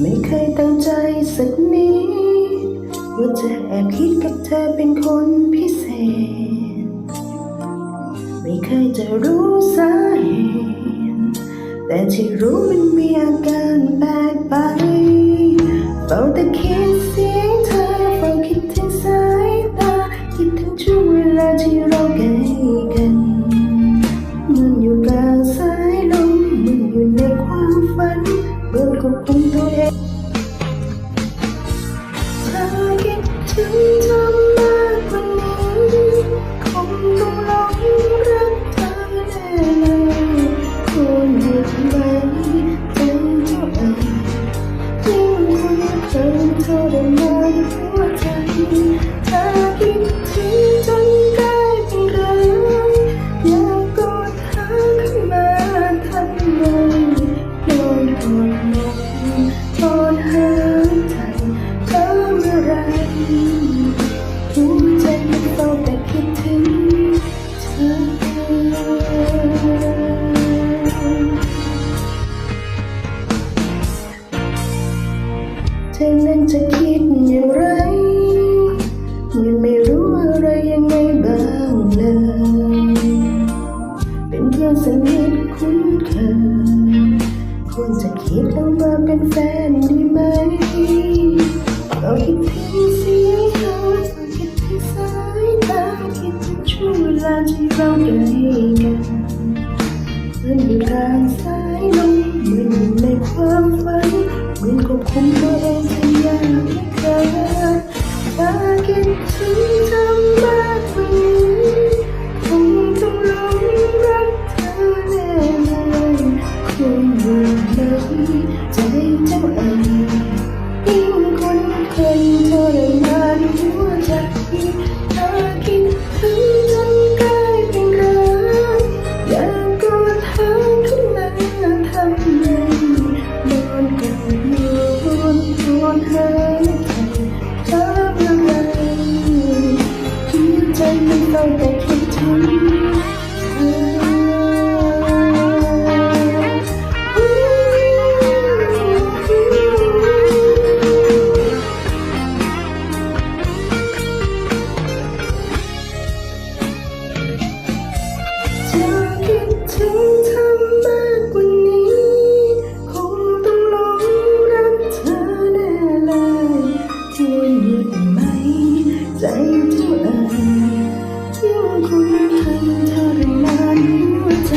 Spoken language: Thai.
ไม่เคยตั้งใจสักนิดว่าจะแอบคิดกับเธอเป็นคนพิเศษ ไม่เคยจะรู้สาเหตุแต่ที่รู้มันมีอาการแปลกไปเฝ้าแต่คิดเสียงเธอเฝ้าคิดถึงสายตาคิดถึงช่วงเวลาที่เรา เหมือนควบคุมตัวเองเธอคิดถึงเธอมากกว่านี้ค หัวใจมันเฝ้าแต่คิดถึงเธอเธอนั้นจะคิดอย่างไรมันไม่รู้อะไรยังไงบ้างเลยเป็นเพื่อนสนิทคุ้นเคยควรจะคิดแล้วมาเป็นแฟน ลางสายลมเหมือนอยู่ในความฝันเหมือนควบคุมตัวเองให้ยากไม่เกินถ้าคิดถึงเธอมากกว่านี้คงต้องหลงรักเธอแน่เลยคงอยู่ในใจ หัวใจมันเฝ้าแต่คิดถึง รักทำทรมานหัวใจ